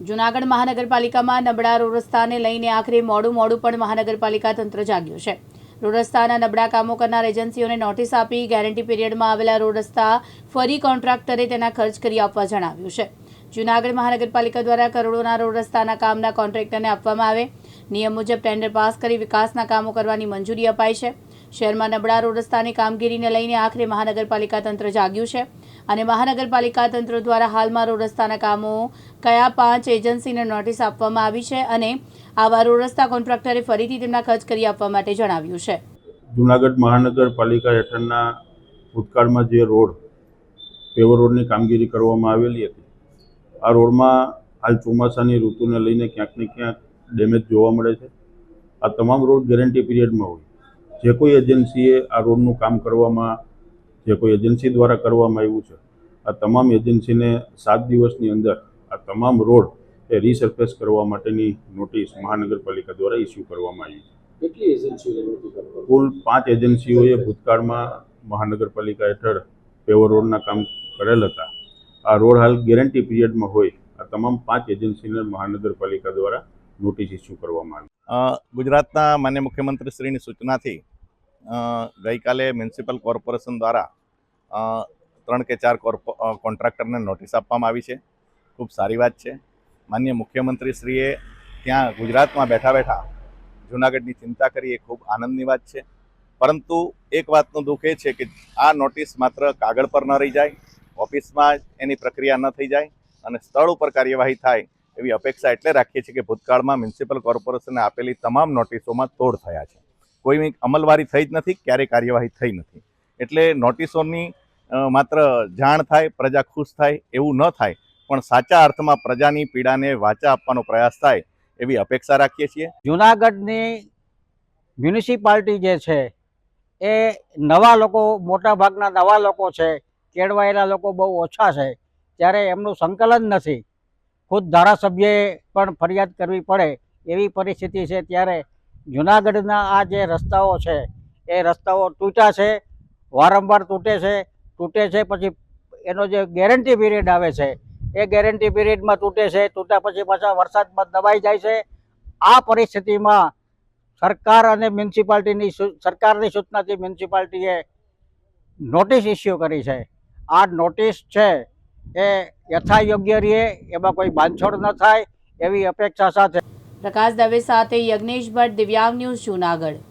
જૂનાગઢ મહાનગરપાલિકામાં નબળા રોડ રસ્તાને લઈને આખરે મોડું મોડું પણ મહાનગરપાલિકા તંત્ર જાગ્યું છે. રોડ રસ્તાના નબળા કામો કરનાર એજન્સીઓને નોટિસ આપી ગેરંટી પીરિયડમાં આવેલા રોડ રસ્તા ફરી કોન્ટ્રાક્ટરે તેના ખર્ચ કરી આપવા જણાવ્યું છે. જૂનાગઢ મહાનગરપાલિકા દ્વારા કરોડોના રોડ રસ્તાના કામના કોન્ટ્રાક્ટરને આપવામાં આવે. નિયમ મુજબ ટેન્ડર પાસ કરી વિકાસના કામો કરવાની મંજૂરી અપાઈ છે. શહેરમાં નબળા રોડ રસ્તાની કામગીરીને લઈને આખરે મહાનગરપાલિકા તંત્ર જાગ્યું છે. અને મહાનગરપાલિકા તંત્ર દ્વારા હાલમાં રોડ રસ્તાના કામો કયા પાંચ એજન્સીને નોટિસ આપવામાં આવી છે અને આવા રોડ રસ્તા કોન્ટ્રાક્ટરે ફરીથી તેમના ખર્ચ કરી આપવા માટે જણાવ્યું છે. જુનાગઢ મહાનગરપાલિકા હેઠળના ભૂતકાળમાં જે રોડ, પેવર રોડની કામગીરી કરવામાં આવેલી હતી, આ રોડમાં હાલ ચોમાસાની ઋતુને લઈને ક્યાંક ને ક્યાંક ડેમેજ જોવા મળે છે. આ તમામ રોડ ગેરંટી પીરિયડમાં હોય. જે કોઈ એજન્સીએ આ રોડનું કામ કરવામાં જે કોઈ એજન્સી દ્વારા કરવામાં આવ્યું છે આ તમામ એજન્સીને સાત દિવસની અંદર આ તમામ રોડ એ રીસર્ફેસ કરવા માટેની નોટિસ મહાનગરપાલિકા દ્વારા ઇસ્યુ કરવામાં આવી છે. કેટલી કુલ પાંચ એજન્સીઓએ ભૂતકાળમાં મહાનગરપાલિકા હેઠળ પેવર રોડના કામ કરેલ હતા. આ રોડ હાલ ગેરંટી પીરિયડમાં હોય આ તમામ પાંચ એજન્સીને મહાનગરપાલિકા દ્વારા નોટિસ ઇસ્યુ કરવામાં આવી ગુજરાતના માન્ય મુખ્યમંત્રીશ્રીની સૂચનાથી ગઈકાલે મ્યુનિસિપલ કોર્પોરેશન દ્વારા ત્રણ કે ચાર કોર્પો કોન્ટ્રાક્ટરને નોટિસ આપવામાં આવી છે. ખૂબ સારી વાત છે. માન્ય મુખ્યમંત્રીશ્રીએ ત્યાં ગુજરાતમાં બેઠા બેઠા જૂનાગઢની ચિંતા કરી, એ ખૂબ આનંદની વાત છે. પરંતુ એક વાતનું દુઃખ એ છે કે આ નોટિસ માત્ર કાગળ પર ન રહી જાય, ઓફિસમાં એની પ્રક્રિયા ન થઈ જાય અને સ્થળ ઉપર કાર્યવાહી થાય એવી અપેક્ષા એટલે રાખીએ છીએ કે ભૂતકાળમાં મ્યુનિસિપલ કોર્પોરેશને આપેલી તમામ નોટિસોમાં તોડ થયા છે. કોઈ અમલવારી થઈ જ નથી, ક્યારેય કાર્યવાહી થઈ નથી. એટલે નોટિસોની માત્ર જાણ થાય, પ્રજા ખુશ થાય એવું ન થાય, પણ સાચા અર્થમાં પ્રજાની પીડાને વાચા આપવાનો પ્રયાસ થાય એવી અપેક્ષા રાખીએ છીએ. જુનાગઢની મ્યુનિસિપાલિટી જે છે, એ નવા લોકો, મોટા ભાગના નવા લોકો છે, કેળવાયેલા લોકો બહુ ઓછા છે. ત્યારે એમનું સંકલન નથી. ખુદ ધારાસભ્યએ પણ ફરિયાદ કરવી પડે એવી પરિસ્થિતિ છે ત્યારે જુનાગઢના આ જે રસ્તાઓ છે, એ રસ્તાઓ તૂટ્યા છે, વારંવાર તૂટે છે તૂટે છે પછી એનો જે ગેરંટી પીરિયડ આવે છે, એ ગેરંટી પીરિયડમાં તૂટે છે, તૂટ્યા પછી પાછા વરસાદમાં દબાઈ જાય છે. આ પરિસ્થિતિમાં સરકાર અને મ્યુનિસિપાલિટીની સરકારની સૂચનાથી મ્યુનિસિપાલિટીએ નોટિસ ઇસ્યુ કરી છે. આ નોટિસ છે એ યથા યોગ્ય રહે, એમાં કોઈ બાંધછોડ ન થાય, એવી અપેક્ષા સાથે. પ્રકાશ દવે સાથે યજ્ઞેશ ભટ્ટ દિવ્યાંગ ન્યૂઝ જૂનાગઢ.